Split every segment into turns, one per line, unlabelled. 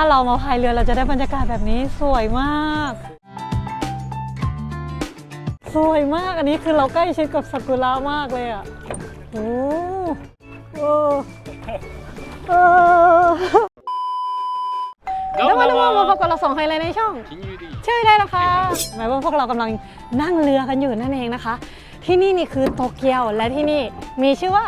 าเรามาพายเรือเราจะได้บรรยากาศแบบนี้สวยมาก สวยมากอันนี้คือเราใกล้ชิดกับซากุระมากเลยอะโอ้โหเออแล้ววันนี้มาพบกับเราสองไฮไลท์ในช่องชื่อได้แล้คะหมายว่าพวกเรากำลังนั่งเรือกันอยู่นั่นเองนะคะ ที่นี่นี่คือโตเกียวและที่นี่มีชื่อว่า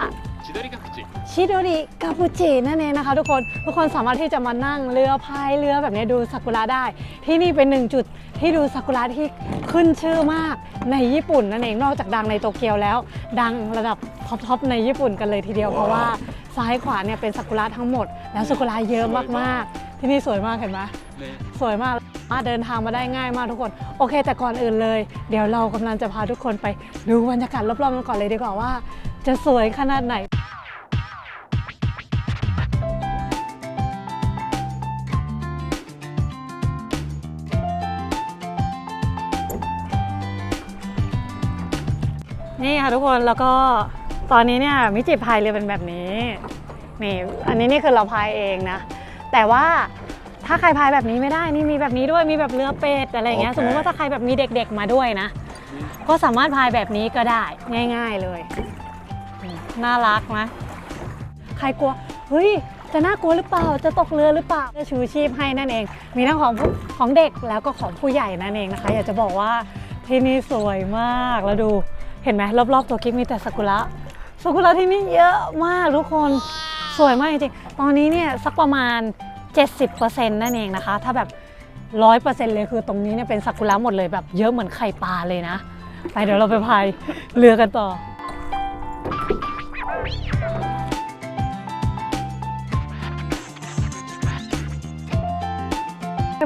ชิโดริกาปูจินั่นเองนะคะ ทุกคนทุกคนสามารถที่จะมานั่งเรือพายเรือแบบนี้ดูซากุระได้ ที่นี่เป็นหนึ่งจุดที่ดูซากุระที่ขึ้นชื่อมากในญี่ปุ่นนั่นเองนอกจากดังในโตเกียวแล้ว ดังระดับท็อปๆในญี่ปุ่นกันเลยทีเดียวเพราะว่าซ้ายขวาเนี่ยเป็นซากุระทั้งหมด แล้วซากุระเยอะมากๆ ที่นี่สวยมากเห็นไหม
ね
สวยมากสามารถเดินทางมาได้ง่ายมากทุกคน โอเค แต่ก่อนอื่นเลย เดี๋ยวเรากำลังจะพาทุกคนไปดูบรรยากาศรอบๆกันก่อนเลยดีกว่าว่า จะสวยขนาดไหน นี่ค่ะทุกคนแล้วก็ตอนนี้เนี่ยมิจิพายเรือเป็นแบบนี้นี่อันนี้นี่คือเราพายเองนะ แต่ว่าถ้าใครพายแบบนี้ไม่ได้นี่มีแบบนี้ด้วยมีแบบเรือเป็ดอะไรอย่างเงี้ย
โอเค
สมมติว่าถ้าใครแบบมีเด็กๆมาด้วยนะ ก็สามารถพายแบบนี้ก็ได้ง่าย ๆเลยอืมน่ารักนะใครกลัวเฮ้ยจะน่ากลัวหรือเปล่า จะตกเรือหรือเปล่า จะชูชีพให้นั่นเอง มีทั้งของผู้ของเด็กแล้วก็ของผู้ใหญ่นั่นเองนะคะ อยากจะบอกว่าที่นี่สวยมากแล้วดู เห็นไหมรอบๆตัวกิ๊กมีแต่ซากุระซากุระที่นี่เยอะมากทุกคนสวยมากจริงๆ ตอนนี้เนี่ยสักประมาณ 70%นั่นเองนะคะ ถ้าแบบ 100%เลยคือตรงนี้เนี่ยเป็นซากุระหมดเลยแบบเยอะเหมือนไข่ปลาเลยนะ ไปเดี๋ยวเราไปพายเรือกันต่อ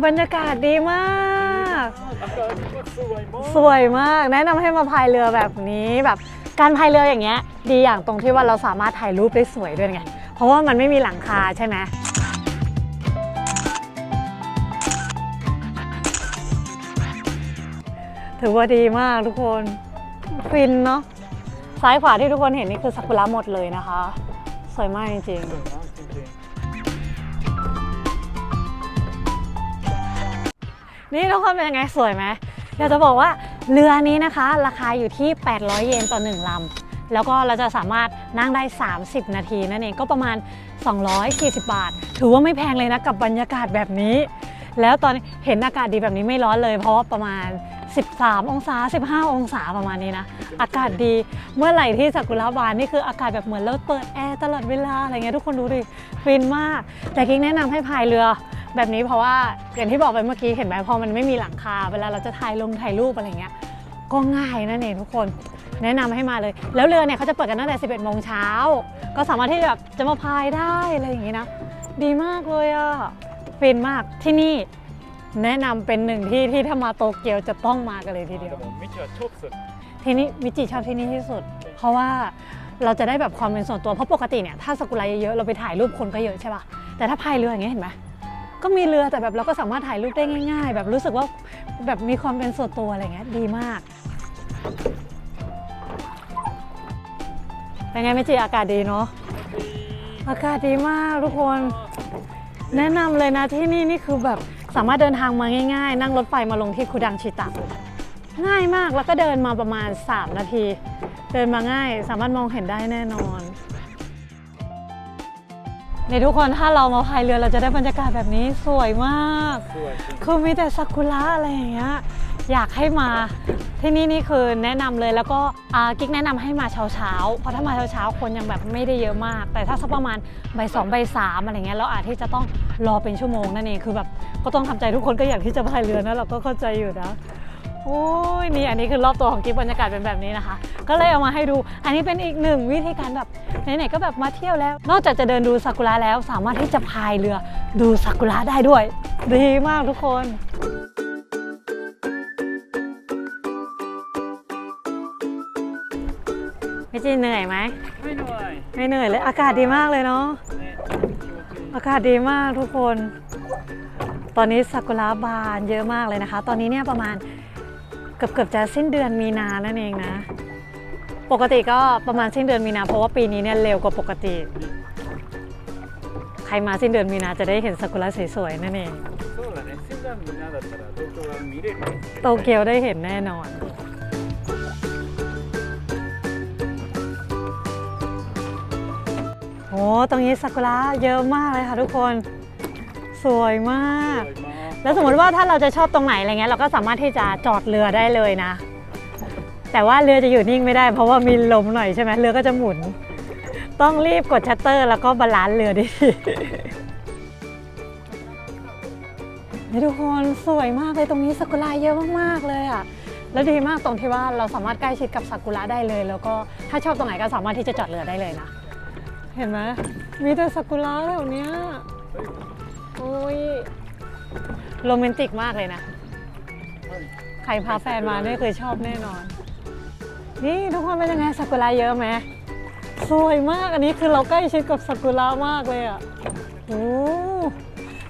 บรรยากาศดีมาก มากสวยมาก แนะนำให้มาพายเรือแบบนี้แบบการพายเรืออย่างเงี้ย ดีอย่างตรงที่ว่าเราสามารถถ่ายรูปได้สวยด้วยไง เพราะว่ามันไม่มีหลังคาใช่ไหมถือว่าดีมากทุกคนฟินเนาะซ้ายขวาที่ทุกคนเห็นนี่คือซากุระหมดเลยนะคะ สวยมากจริงๆ นี่ทุกคนเป็นยังไงสวยไหมอยากจะบอกว่าเรือนี้นะคะ ราคาอยู่ที่ 800 เยนต่อ 1ลำแล้วก็เราจะสามารถนั่งได้ 30 นาทีนั่นเองก็ประมาณ 240 บาท ถือว่าไม่แพงเลยนะกับบรรยากาศแบบนี้ แล้วตอนนเห็นอากาศดีแบบนี้ไม่ร้อนเลย เพราะว่าประมาณ 13 องศา 15 องศาประมาณนี้นะ อากาศดีเมื่อไหร่ที่ซากุระบานนี่คืออากาศแบบเหมือนเราเปิดแอร์ตลอดเวลาอะไรเงี้ยทุกคนดูดิฟินมาก แต่กิ๊กแนะนำให้พายเรือ แบบนี้เพราะว่าอย่างที่บอกไปเมื่อกี้เห็นไหมพอมันไม่มีหลังคา เวลาเราจะถ่ายลงถ่ายรูปอะไรเงี้ยก็ง่ายนั่นเองทุกคนแนะนำให้มาเลย แล้วเรือเนี่ยเขาจะเปิดกันตั้งแต่ 11 โมงเช้า ก็สามารถที่แบบจะมาพายได้อะไรอย่างงี้นะ ดีมากเลยอะฟินมากที่นี่แนะนำเป็นหนึ่งที่ที่ถ้ามาโตเกียวจะต้องมากันเลยทีเดียว
มิจิชอบสุด
ที่นี่มิจิชอบที่นี่ที่สุด เพราะว่าเราจะได้แบบความเป็นส่วนตัวเพราะปกติเนี่ยถ้าสกุลายเยอะเราไปถ่ายรูปคนก็เยอะใช่ป่ะแต่ถ้าพายเรืออย่างเงี้ยเห็นไหม ก็มีเรือแต่แบบเราก็สามารถถ่ายรูปได้ง่าย ๆ แบบรู้สึกว่าแบบมีความเป็นส่วนตัวอะไรเงี้ยดีมากเป็นไงมิจิอากาศดีเนาะอากาศดีมากทุกคน แนะนำเลยนะที่นี่นี่คือแบบสามารถเดินทางมาง่าย ๆ นั่งรถไฟมาลงที่คูดังชิตะง่ายมากแล้วก็เดินมาประมาณ 3 นาที เดินมาง่ายสามารถมองเห็นได้แน่นอน ในทุกคนถ้าเรามาพายเรือเราจะได้บรรยากาศแบบนี้สวยมาก
ごい
คือมีแต่ซากุระอะไรอย่างเงี้ยอยากให้มาที่นี่นี่คือแนะนำเลยแล้วก็อ่ากิ๊กแนะนำให้มาเช้าเช้าๆเพราะถ้ามาเช้าเช้าๆคนยังแบบไม่ได้เยอะมาก แต่ถ้าสักประมาณบ่ายสองบ่ายสามอะไรเงี้ยเราอาจที่จะต้องรอเป็นชั่วโมงนั่นเองคือแบบก็ต้องทำใจทุกคนก็อยากที่จะพายเรือนะเราก็เข้าใจอยู่นะ โอ้ยนี่อันนี้คือรอบตัวของกิ๊บบรรยากาศเป็นแบบนี้นะคะ ก็เลยเอามาให้ดู อันนี้เป็นอีกหนึ่งวิธีการแบบไหนๆก็แบบมาเที่ยวแล้ว นอกจากจะเดินดูซากุระแล้ว สามารถที่จะพายเรือดูซากุระได้ด้วย ดีมากทุกคนพี่จีนเหนื่อยไหม
ไม่เหนื่อย
ไม่เหนื่อยเลยอากาศดีมากเลยเนาะอากาศดีมากทุกคน ตอนนี้ซากุระบานเยอะมากเลยนะคะ ตอนนี้เนี่ยประมาณ เกือบเกือบจะสิ้นเดือนมีนานั่นเองนะ ปกติก็ประมาณสิ้นเดือนมีนา เพราะว่าปีนี้เนี่ยเร็วกว่าปกติ ใครมาสิ้นเดือนมีนาจะได้เห็นซากุระสวยๆนั่นเองโตเกียวได้เห็นแน่นอนโอ้ตรงนี้ซากุระเยอะมากเลยค่ะทุกคน สวยมาก
วยมาก
แล้วสมมติว่าถ้าเราจะชอบตรงไหนอะไรเงี้ยเราก็สามารถที่จะจอดเรือได้เลยนะ แต่ว่าเรือจะอยู่นิ่งไม่ได้ เพราะว่ามีลมหน่อยใช่ไหมเรือก็จะหมุน ต้องรีบกดชัตเตอร์ แล้วก็บาลานซ์เรือดีนี่ทุกคนสวยมากเลยตรงนี้ซากุระเยอะมากๆเลยอะแล้วดีมากตรงที่ว่าเราสามารถใกล้ชิดกับซากุระได้เลย แล้วก็ถ้าชอบตรงไหนก็สามารถที่จะจอดเรือได้เลยนะ เห็นไหมมีแต่ซากุระแถวเนี้ย โอ้ยโรแมนติกมากเลยนะ ใครพาแฟนมาเนี่ยคือชอบแน่นอน นี่ทุกคนเป็นยังไงซากุระเยอะไหมสวยมากอันนี้คือเราใกล้ชิดกับซากุระมากเลยอ่ะโอ้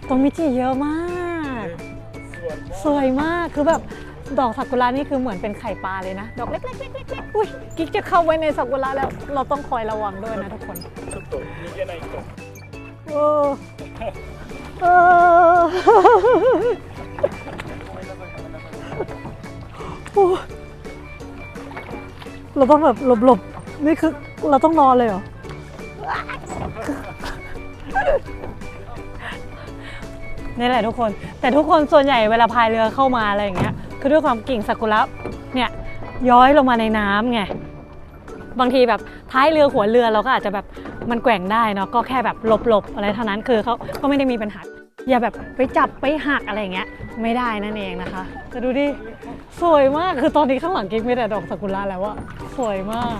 ตรงมิจิเยอะมาก สวยมากคือแบบดอกซากุระนี่คือเหมือนเป็นไข่ปลาเลยนะ ดอกเล็กๆๆๆๆอุ้ยกิ๊กจะเข้าไว้ในซากุระแล้ว เราต้องคอยระวังด้วยนะทุกคน
ちょっと逃げないと
โอ้ เออโอ้เราต้องแบบหลบๆ นี่คือเราต้องนอนเลยเหรอ นี่แหละทุกคน แต่ทุกคนส่วนใหญ่เวลาพายเรือเข้ามาอะไรอย่างเงี้ย คือด้วยความกิ่งซากุระเนี่ยย้อยลงมาในน้ำไง บางทีแบบท้ายเรือหัวเรือเราก็อาจจะแบบ มันแกว่งได้เนาะก็แค่แบบหลบๆอะไรเท่านั้นคือเขาก็ไม่ได้มีปัญหาอย่าแบบไปจับไปหักอะไรอย่างเงี้ยไม่ได้นั่นเองนะคะแต่ดูดิสวยมากคือตอนนี้ข้างหลังกิ๊กมีแต่ดอกซากุระแล้วอะสวยมาก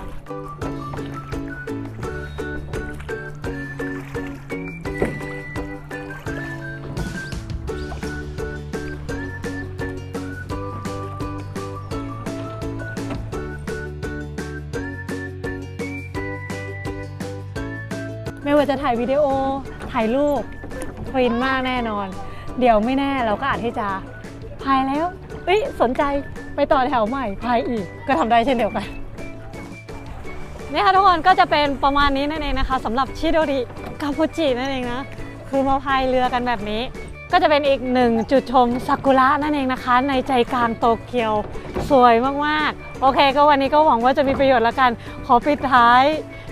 ไม่ว่าจะถ่ายวิดีโอ ถ่ายรูปฟินมากแน่นอน เดี๋ยวไม่แน่เราก็อาจที่จะพายแล้วเอ้ยสนใจไปต่อแถวใหม่พายอีกก็ทำได้เช่นเดียวกันนี่ค่ะทุกคนก็จะเป็นประมาณนี้นั่นเองนะคะสำหรับชิโดริกาโปจินั่นเองนะคือมาพายเรือกันแบบนี้ ก็จะเป็นอีกหนึ่งจุดชมซากุระนั่นเองนะคะ ในใจกลางโตเกียวสวยมากๆ โอเค ก็วันนี้ก็หวังว่าจะมีประโยชน์ล้วกัน ขอปิดท้าย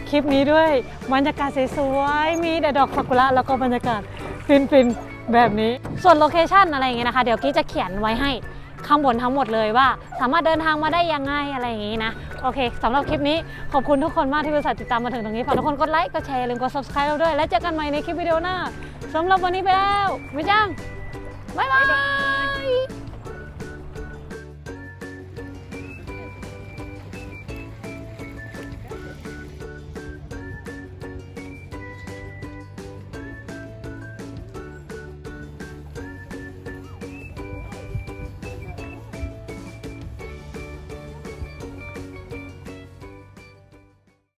คลิปนี้ด้วยบรรยากาศสวยๆมีแต่ดอกซากุระแล้วก็บรรยากาศฟินๆแบบนี้ ส่วนโลเคชั่นอะไรอย่างเงี้ยนะคะ เดี๋ยวกี้จะเขียนไว้ให้ข้างบนทั้งหมดเลยว่า สามารถเดินทางมาได้ยังไงอะไรอย่างงี้นะ โอเคสำหรับคลิปนี้ขอบคุณทุกคนมากที่อุตส่าห์ติดตามมาถึงตรงนี้ฝากทุกคนกดไลค์กดแชร์ลืมกด subscribe เราด้วย แล้วเจอกันใหม่ในคลิปวิดีโอหน้าสำหรับวันนี้ไปแล้วไม่จ้างบ๊ายบาย